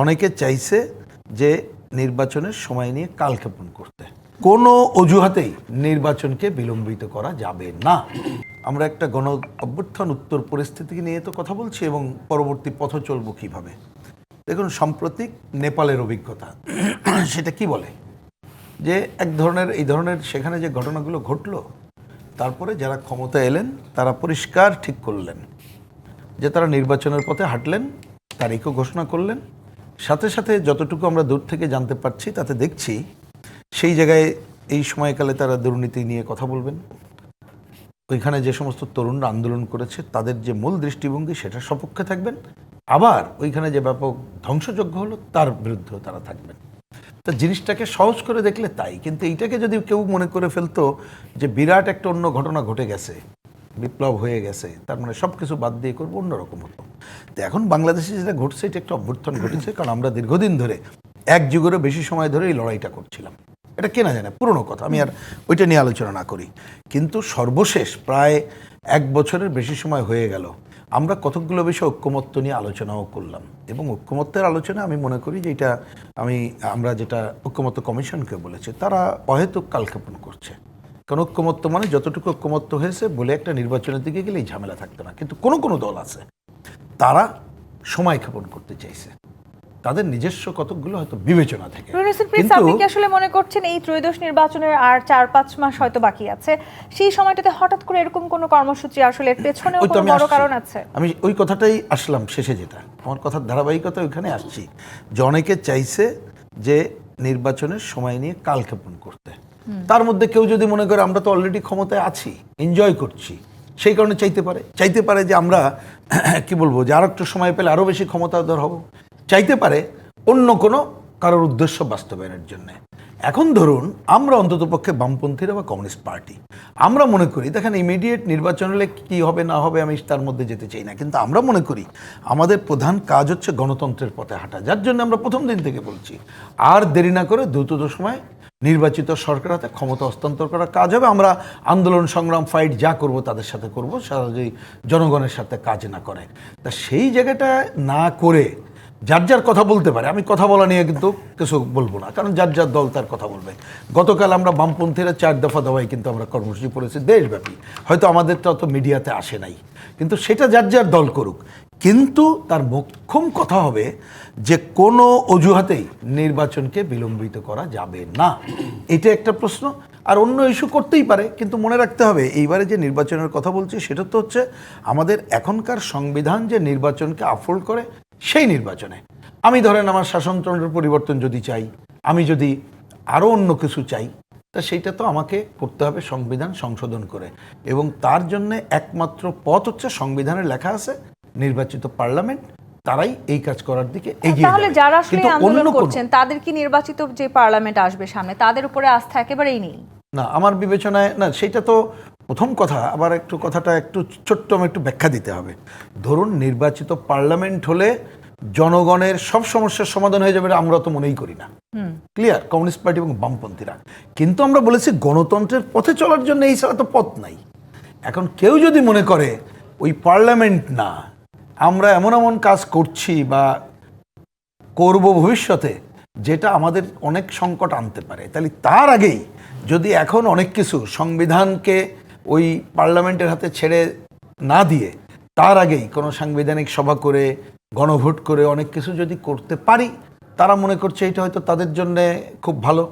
অনেকে চাইছে যে নির্বাচনের সময় নিয়ে কালক্ষেপণ করতে। কোনো অজুহাতেই নির্বাচনকে বিলম্বিত করা যাবে না। আমরা একটা গণ অভ্যুত্থান উত্তর পরিস্থিতি নিয়ে তো কথা বলছি এবং পরবর্তী পথ চলবো কীভাবে? দেখুন, সাম্প্রতিক নেপালের অভিজ্ঞতা, সেটা কি বলে? যে এক ধরনের, এই ধরনের সেখানে যে ঘটনাগুলো ঘটলো, তারপরে যারা ক্ষমতা এলেন, তারা পরিষ্কার ঠিক করলেন। যে তারা নির্বাচনের পথে হাঁটলেন, তারিখও ঘোষণা করলেন সাথে সাথে যতটুকু আমরা দূর থেকে জানতে পারছি, তাতে দেখছি সেই জায়গায় এই সময়কালে তারা দুর্নীতি নিয়ে কথা বলবেন। ওইখানে যে সমস্ত তরুণরা আন্দোলন করেছে, তাদের যে মূল দৃষ্টিভঙ্গি সেটার সপক্ষে থাকবেন। আবার ওইখানে যে ব্যাপক ধ্বংসযজ্ঞ হলো, তার বিরুদ্ধেও তারা থাকবেন। তা জিনিসটাকে সহজ করে দেখলে তাই, কিন্তু এইটাকে যদি কেউ মনে করে ফেলতো যে বিরাট একটা অন্য ঘটনা ঘটে গেছে, বিপ্লব হয়ে গেছে, তার মানে সব কিছু বাদ দিয়ে করব, অন্যরকম হতো। তো এখন বাংলাদেশে যেটা ঘটছে, এটা একটা অভ্যর্থন ঘটেছে, কারণ আমরা দীর্ঘদিন ধরে এক যুগেরও বেশি সময় ধরে এই লড়াইটা করছিলাম। এটা কেনা জানে, পুরনো কথা, আমি আর ওইটা নিয়ে আলোচনা না করি। কিন্তু সর্বশেষ প্রায় এক বছরের বেশি সময় হয়ে গেল, আমরা কতকগুলো বিষয় ঐক্যমত্য নিয়ে আলোচনাও করলাম। এবং ঐক্যমত্যের আলোচনা আমি মনে করি যে এটা আমি, আমরা যেটা ঐক্যমত্য কমিশনকে বলেছি, তারা অহেতুক কালক্ষেপণ করছে। কারণ ঐক্যমত্য মানে যতটুকু ঐক্যমত্য হয়েছে, বলে একটা নির্বাচনের দিকে গেলেই ঝামেলা থাকতো না। কিন্তু কোনো কোনো দল আছে তারা সময় ক্ষেপণ করতে চাইছে। তাদের নিজস্ব কতকগুলো হয়তো বিবেচনা থেকে। আপনি কি আসলে মনে করছেন এই ত্রয়োদশ নির্বাচনের আর চার পাঁচ মাস হয়তো বাকি আছে? সেই সময়টাতে হঠাৎ করে এরকম কোনো কর্মসূচি আসলে এর পেছনেও কোনো আমি বড় কারণ আছে? আমি ওই কথাটাই আসলাম শেষে যেটা। আমার কথার ধারাবাহিকতা ওইখানে আসছি। যে অনেকে চাইছে যে নির্বাচনের সময় নিয়ে কালক্ষেপণ করতে। তার মধ্যে কেউ যদি মনে করে আমরা তো অলরেডি ক্ষমতায় আছি এনজয় করছি সেই কারণে চাইতে পারে। চাইতে পারে যে আমরা কি বলব, যে আরও একটু সময় পেলে আরও বেশি ক্ষমতাধর হব। চাইতে পারে অন্য কোনো কারোর উদ্দেশ্য বাস্তবায়নের জন্য। এখন ধরুন, আমরা অন্ততপক্ষে বামপন্থীরা বা কমিউনিস্ট পার্টি। আমরা মনে করি, দেখেন ইমিডিয়েট নির্বাচন হলে কী হবে না হবে আমি তার মধ্যে যেতে চাই না। কিন্তু আমরা মনে করি, আমাদের প্রধান কাজ হচ্ছে গণতন্ত্রের পথে হাঁটা। যার জন্য আমরা প্রথম দিন থেকে বলছি, আর দেরি না করে দ্রুতত সময় নির্বাচিত সরকার হাতে ক্ষমতা হস্তান্তর করার কাজ হবে। আমরা আন্দোলন সংগ্রাম ফাইট যা করব তাদের সাথে করব যদি জনগণের সাথে কাজ না করে। তা সেই জায়গাটা না করে যার যার কথা বলতে পারে, আমি কথা বলা নিয়ে কিন্তু কিছু বলব না, কারণ যার যার দল তার কথা বলবে। গতকাল আমরা বামপন্থীরা চার দফা দাওয়াই কিন্তু আমরা কর্মসূচি করেছি দেশব্যাপী। হয়তো আমাদের তো অত মিডিয়াতে আসে নাই। কিন্তু সেটা যার যার দল করুক কিন্তু তার মোক্ষম কথা হবে যে কোনো অজুহাতেই নির্বাচনকে বিলম্বিত করা যাবে না। এটা একটা প্রশ্ন। আর অন্য ইস্যু করতেই পারে, কিন্তু মনে রাখতে হবে, এইবারে যে নির্বাচনের কথা বলছি, সেটা তো হচ্ছে আমাদের এখনকার সংবিধান যে নির্বাচনকে আফোল্ড করে, সেই নির্বাচনে। আমি ধরেন আমার শাসনতন্ত্রের পরিবর্তন যদি চাই, আমি যদি আরও অন্য কিছু চাই, তা সেইটা তো আমাকে করতে হবে সংবিধান সংশোধন করে। এবং তার জন্য একমাত্র পথ হচ্ছে সংবিধানে লেখা আছে নির্বাচিত পার্লামেন্ট তারাই এই কাজ করার দিকে এগিয়ে তাহলে যারা আসলে আন্দোলন করছেন তাদের কি নির্বাচিত যে পার্লামেন্ট আসবে সামনে তাদের উপরে আস্থা একেবারেই নেই? না আমার বিবেচনায় না সেটা তো প্রথম কথা আবার একটু কথাটা একটু ছোট্ট আমি একটু ব্যাখ্যা দিতে হবে। ধরুন নির্বাচিত পার্লামেন্ট হলে জনগণের সব সমস্যার সমাধান হয়ে যাবে আমরা তো মনেই করি না। ক্লিয়ার? কমিউনিস্ট পার্টি এবং বামপন্থীরা। কিন্তু আমরা বলেছি গণতন্ত্রের পথে চলার জন্য এই ছাড়া তো পথ নাই। এখন কেউ যদি মনে করে ওই পার্লামেন্ট না আমরা এমন এমন কাজ করছি বা করব ভবিষ্যতে যেটা আমাদের অনেক সংকট আনতে পারে। তাহলে তার আগেই যদি এখন অনেক কিছু সংবিধানকে ওই পার্লামেন্টের হাতে ছেড়ে না দিয়ে তার আগেই কোনো সাংবিধানিক সভা করে, গণভোট করে অনেক কিছু যদি করতে পারি, তারা মনে করছে এটা হয়তো তাদের জন্য খুব ভালো।